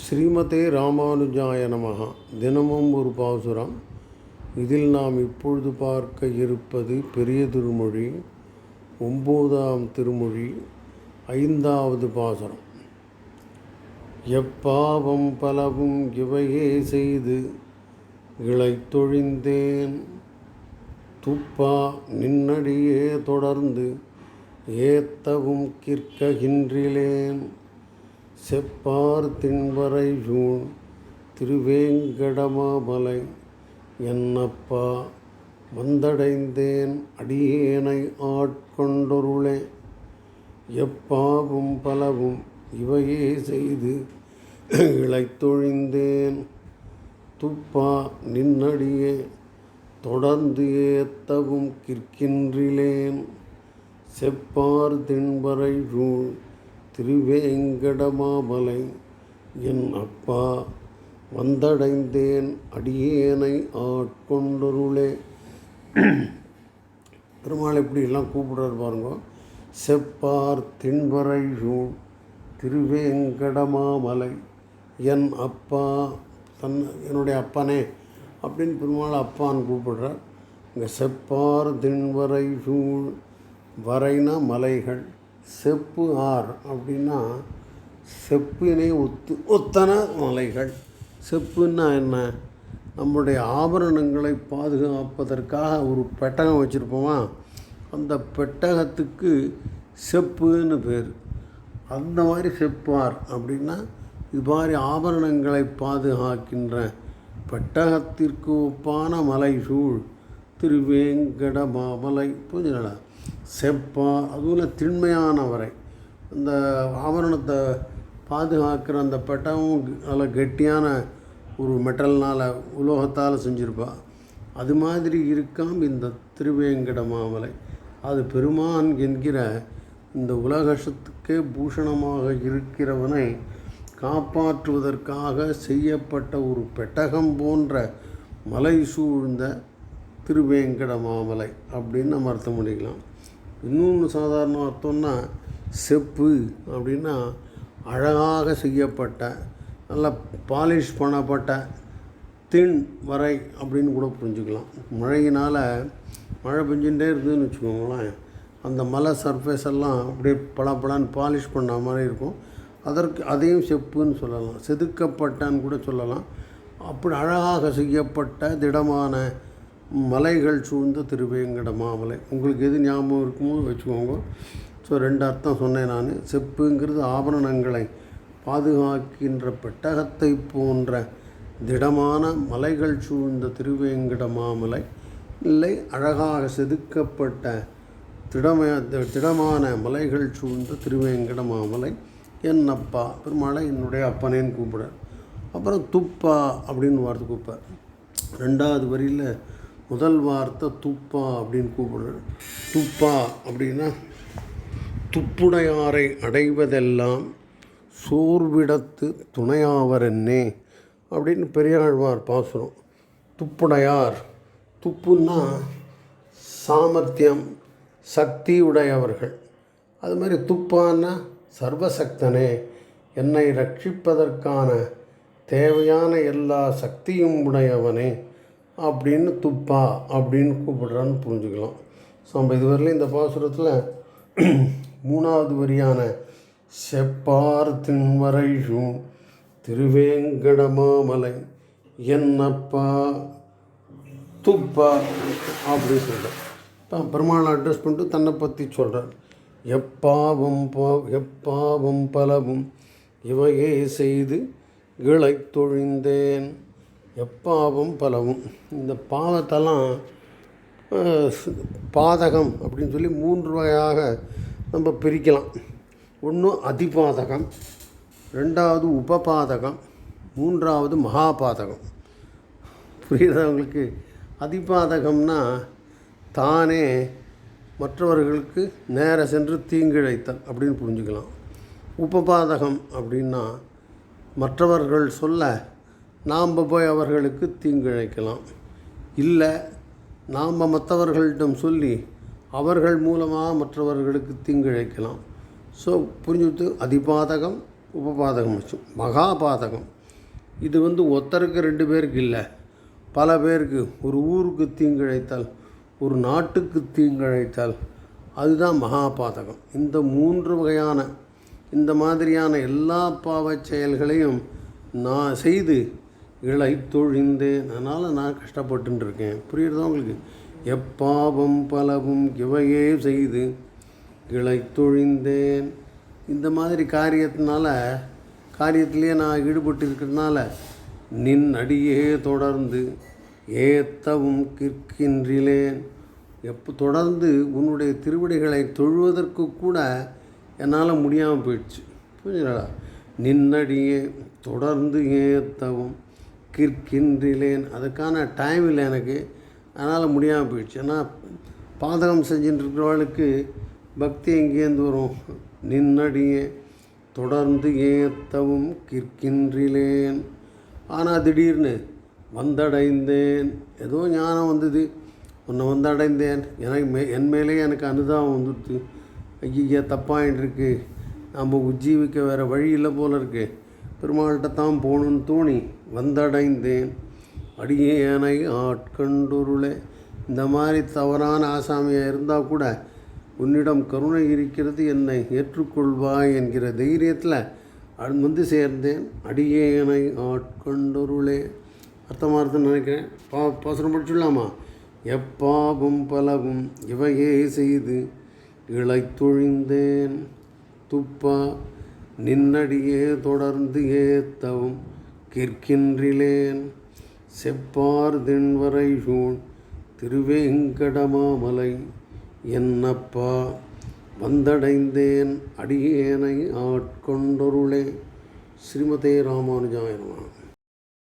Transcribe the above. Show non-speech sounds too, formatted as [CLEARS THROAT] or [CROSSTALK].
ஸ்ரீமதே ராமானுஜாய நமகா தினமும் ஒரு பாசுரம். இதில் நாம் இப்பொழுது பார்க்க இருப்பது பெரிய திருமொழி ஒம்போதாம் திருமொழி ஐந்தாவது பாசுரம். எப்பாவம் பலவும் இவையே செய்து இளைத்தொழிந்தேன் துப்பா நின்னடியே தொடர்ந்து ஏத்தவும் கிற்ககின்றிலேன். செப்பார் திண்வரை ஜூன் திருவேங்கடமாமலை என்னப்பா வந்தடைந்தேன் அடியேனை ஆட்கொண்டொருளே. எப்பாவும் பலவும் இவையே செய்து இளைத்தொழிந்தேன். துப்பா நின்னடியே தொடர்ந்து ஏத்தவும் கிற்கின்றிலேன். செப்பார் திண்வரை சூழ் திருவேங்கடமாமலை என் அப்பா வந்தடைந்தேன் அடியேனை ஆட்கொண்டருளே. பெருமாள் எப்படி எல்லாம் கூப்பிடுறாரு பாருங்க. செப்பார் திண்வரை சூழ் திருவேங்கடமாமலை என் அப்பா தன் என்னுடைய அப்பனே அப்படின்னு பெருமாள் அப்பான்னு கூப்பிடுறார். இங்கே செப்பார் தின்வரை சூழ் வரைனா மலைகள் செப்பு ஆர் அப்படின்னா செப்பினை ஒத்து ஒத்தன மலைகள் செப்புன்னா என்ன? நம்முடைய ஆபரணங்களை பாதுகாப்பதற்காக ஒரு பெட்டகம் வச்சுருப்போமா? அந்த பெட்டகத்துக்கு செப்புன்னு பேர். அந்த மாதிரி செப்பார் அப்படின்னா இது மாதிரி ஆபரணங்களை பாதுகாக்கின்ற பெட்டகத்திற்கு ஒப்பான மலை சூழ் திருவேங்கட மாமலை புரிஞ்சுங்களா செப்பா அதுவும் திண்மையானவரை. அந்த ஆபரணத்தை பாதுகாக்கிற அந்த பெட்டகம் நல்ல கெட்டியான ஒரு மெட்டல்னால் உலோகத்தால் செஞ்சுருப்பா. அது மாதிரி இருக்காம் இந்த திருவேங்கட மாமலை அது பெருமான் என்கிற இந்த உலகத்துக்கே பூஷணமாக இருக்கிறவனை காப்பாற்றுவதற்காக செய்யப்பட்ட ஒரு பெட்டகம் போன்ற மலை சூழ்ந்த திருவேங்கட மாமலை அப்படின்னு நம்ம அர்த்தம் பண்ணிக்கலாம். இன்னொன்று சாதாரண அர்த்தம்னா செப்பு அப்படின்னா அழகாக செய்யப்பட்ட நல்லா பாலிஷ் பண்ணப்பட்ட தின் வரை அப்படின்னு கூட புரிஞ்சுக்கலாம். மழையினால் மழை பெஞ்சுட்டே இருக்குதுன்னு வச்சுக்கோங்களேன். அந்த மலை சர்ஃபேஸ் எல்லாம் அப்படியே பளபளன்னு பாலிஷ் பண்ண மாதிரி இருக்கும். அதற்கு அதையும் செப்புன்னு சொல்லலாம். செதுக்கப்பட்டான்னு கூட சொல்லலாம். அப்படி அழகாக செய்யப்பட்ட திடமான மலைகள் சூழ்ந்த திருவேங்கட மாமலை உங்களுக்கு எது ஞாபகம் இருக்குமோ வச்சுக்கோங்க. ஸோ ரெண்டு அர்த்தம் சொன்னேன் நான். செப்புங்கிறது ஆபரணங்களை பாதுகாக்கின்ற பெட்டகத்தை போன்ற திடமான மலைகள் சூழ்ந்த திருவேங்கட மாமலை இல்லை அழகாக செதுக்கப்பட்ட திடம திடமான மலைகள் சூழ்ந்த திருவேங்கட மாமலை என் அப்பா பெருமாளை என்னுடைய அப்பனேன்னு கூப்பிட அப்புறம் துப்பா அப்படின்னு வார்த்தை கூப்பார் ரெண்டாவது வரியில் முதல் வார்த்தை துப்பா அப்படின்னு கூப்பிடுறேன் துப்பா அப்படின்னா துப்புடையாரை அடைவதெல்லாம் சோர்விடத்து துணையாவரென்னே அப்படின்னு பெரியாழ்வார் பாசுரம். துப்புடையார் துப்புன்னா சாமர்த்தியம் சக்தி உடையவர்கள். அது மாதிரி துப்பான்னா சர்வசக்தனே என்னை ரட்சிப்பதற்கான தேவையான எல்லா சக்தியும் உடையவனே. அப்படின்னு துப்பா அப்படின்னு கூப்பிடுறான்னு புரிஞ்சுக்கலாம். ஸோ நம்ம இதுவரையிலும் இந்த பாசுரத்தில் [CLEARS THROAT] மூணாவது வரியான செப்பார் தின்வரைஷும் திருவேங்கடமாமலை என்னப்பா துப்பா அப்படின்னு சொல்கிறார் இப்போ பெருமாளை அட்ரஸ் பண்ணிட்டு தன்னை பற்றி சொல்கிறார் எப்பாவும் பா எப்பாவும் பலவும் இவையே செய்து இழைத்தொழிந்தேன் எப்பாவும் பலவும். இந்த பாதத்தெல்லாம் பாதகம் அப்படின்னு சொல்லி மூன்று வகையாக நம்ம பிரிக்கலாம். ஒன்று அதிபாதகம் ரெண்டாவது உபபாதகம் மூன்றாவது மகாபாதகம். புரியுதா உங்களுக்கு? அதிபாதகம்னா தானே மற்றவர்களுக்கு நேர சென்று தீங்கிழைத்தல் அப்படின்னு புரிஞ்சுக்கலாம். உபபாதகம் அப்படின்னா மற்றவர்கள் சொல்ல நாம் போய் அவர்களுக்கு தீங்கிழைக்கலாம். இல்லை நாம் மற்றவர்களிடம் சொல்லி அவர்கள் மூலமாக மற்றவர்களுக்கு தீங்கிழைக்கலாம். ஸோ புரிஞ்சுட்டு அதிபாதகம் உபபாதகம் வச்சோம் மகாபாதகம். இது வந்து ஒத்தருக்கு ரெண்டு பேருக்கு இல்லை. பல பேருக்கு ஒரு ஊருக்கு தீங்கிழைத்தால் ஒரு நாட்டுக்கு தீங்கிழைத்தால் அதுதான் மகாபாதகம். இந்த மூன்று வகையான இந்த மாதிரியான எல்லா பாவச் செயல்களையும் நான் செய்து இழைத்தொழிந்தேன் அதனால் நான் கஷ்டப்பட்டுன்னு இருக்கேன் புரியுறதா உங்களுக்கு? எப்பாவம் பலவும் இவையே செய்து இழைத்தொழிந்தேன் இந்த மாதிரி காரியத்தினால காரியத்திலேயே நான் ஈடுபட்டு இருக்கிறதுனால நின் அடியே தொடர்ந்து ஏத்தவும் கிற்கின்றிலேன். எப்போ தொடர்ந்து உன்னுடைய திருவிடைகளை தொழுவதற்கு கூட என்னால் முடியாமல் போயிடுச்சு. புரிஞ்சுங்களா நின்னடியே தொடர்ந்து ஏத்தவும் கிற்கின்றிலேன். அதுக்கான டைம் இல்லை எனக்கு. அதனால் முடியாமல் போயிடுச்சு. ஏன்னா பாதகம் செஞ்சுட்டு இருக்கிறவளுக்கு பக்தி எங்கேருந்து வரும்? நின்னடியே தொடர்ந்து ஏத்தவும் கிற்கின்றிலேன். ஆனால் திடீர்னு வந்தடைந்தேன். ஏதோ ஞானம் வந்தது. உன்னை வந்தடைந்தேன். எனக்கு மே என் மேலே எனக்கு அனுதாபம் வந்துடுது ஐயா தப்பாயின்னு இருக்கு நம்ம உஜ்ஜீவிக்க வேறு வழி இல்லை போல இருக்குது பெருமாள்கிட்ட தான் போகணுன்னு தோணி வந்தடைந்தேன். அடியேனை ஆட்கண்டுருளே. இந்த மாதிரி தவறான ஆசாமியாக இருந்தால் கூட உன்னிடம் கருணை இருக்கிறது என்னை ஏற்றுக்கொள்வாய் என்கிற தைரியத்தில் அது வந்து சேர்ந்தேன். அடியேனை ஆட்கொண்டொருளே. அர்த்தமாக நினைக்கிறேன். பா பாசனம் படிச்சுடலாமா? எப்பாவும் பலவும் இவையே செய்து இழைத்தொழிந்தேன் துப்பா நின்னடியே தொடர்ந்து ஏத்தவும் கிற்கின்றிலேன் செப்பார் தென்வரை சூழ் திருவேங்கடமாமலை என்னப்பா? வந்தடைந்தேன் அடியேனை ஆட்கொண்டொருளே. ஸ்ரீமதே ராமானுஜாய